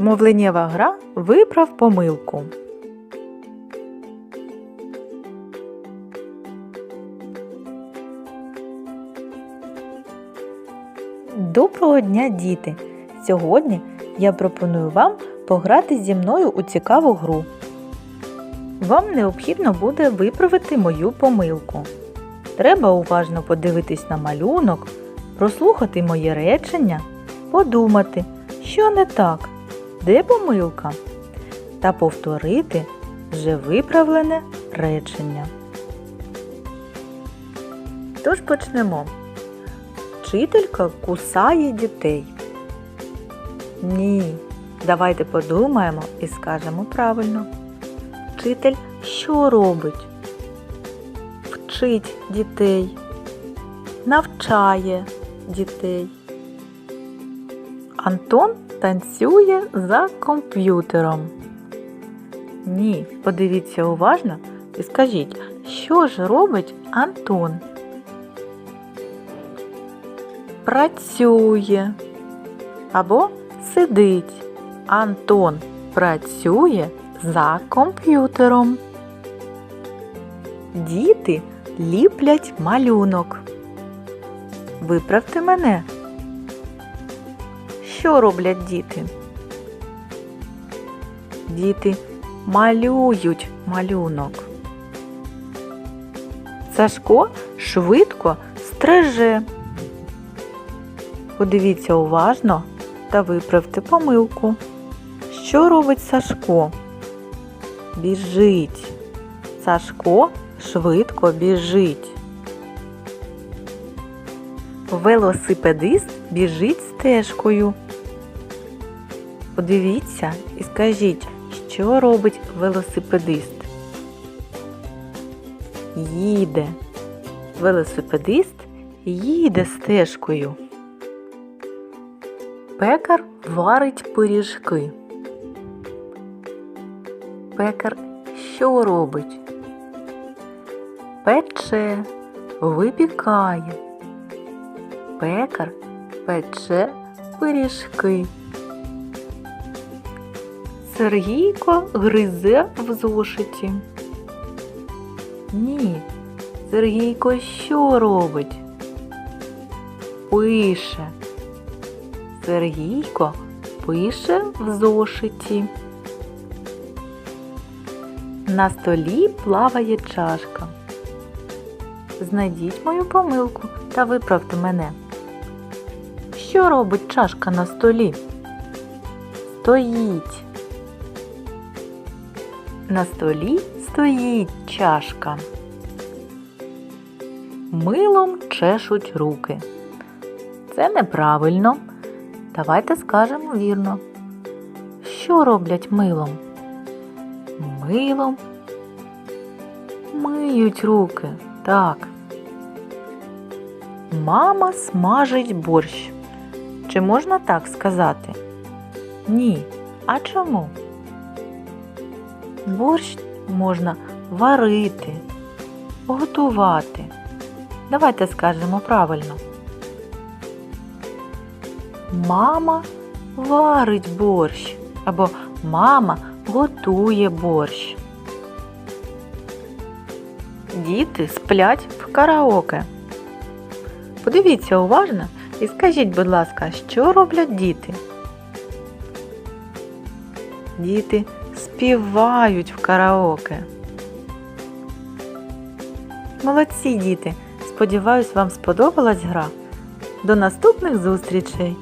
Мовленнєва гра виправ помилку. Доброго дня, діти! Сьогодні я пропоную вам пограти зі мною у цікаву гру. Вам необхідно буде виправити мою помилку. Треба уважно подивитись на малюнок, прослухати моє речення, подумати, що не так, де помилка, та повторити вже виправлене речення. Тож почнемо. Вчителька кусає дітей. Ні. Давайте подумаємо і скажемо правильно. Вчитель що робить? Вчить дітей, навчає дітей. Антон танцює за комп'ютером. Ні, подивіться уважно і скажіть, що ж робить Антон? Працює або сидить. Антон працює за комп'ютером. Діти ліплять малюнок. Виправте мене. Що роблять діти? Діти малюють малюнок. Сашко швидко стриже. Подивіться уважно та виправте помилку. Що робить Сашко? Біжить. Сашко швидко біжить. Велосипедист біжить стежкою. Подивіться і скажіть, що робить велосипедист? Їде. Велосипедист їде стежкою. Пекар варить пиріжки. Пекар що робить? Пече, випікає. Пекар пече пиріжки. Сергійко гризе в зошиті. Ні, Сергійко що робить? Пише. Сергійко пише в зошиті. На столі плаває чашка. Знайдіть мою помилку та виправте мене. Що робить чашка на столі? Стоїть. На столі стоїть чашка. Милом чешуть руки. Це неправильно. Давайте скажемо вірно. Що роблять милом? Милом миють руки. Так. Мама смажить борщ. Чи можна так сказати? Ні. А чому? Борщ можна варити, готувати. Давайте скажемо правильно. Мама варить борщ або мама готує борщ. Діти сплять в караоке. Подивіться уважно і скажіть, будь ласка, що роблять діти? Діти співають в караоке. Молодці діти! Сподіваюсь, вам сподобалась гра. До наступних зустрічей!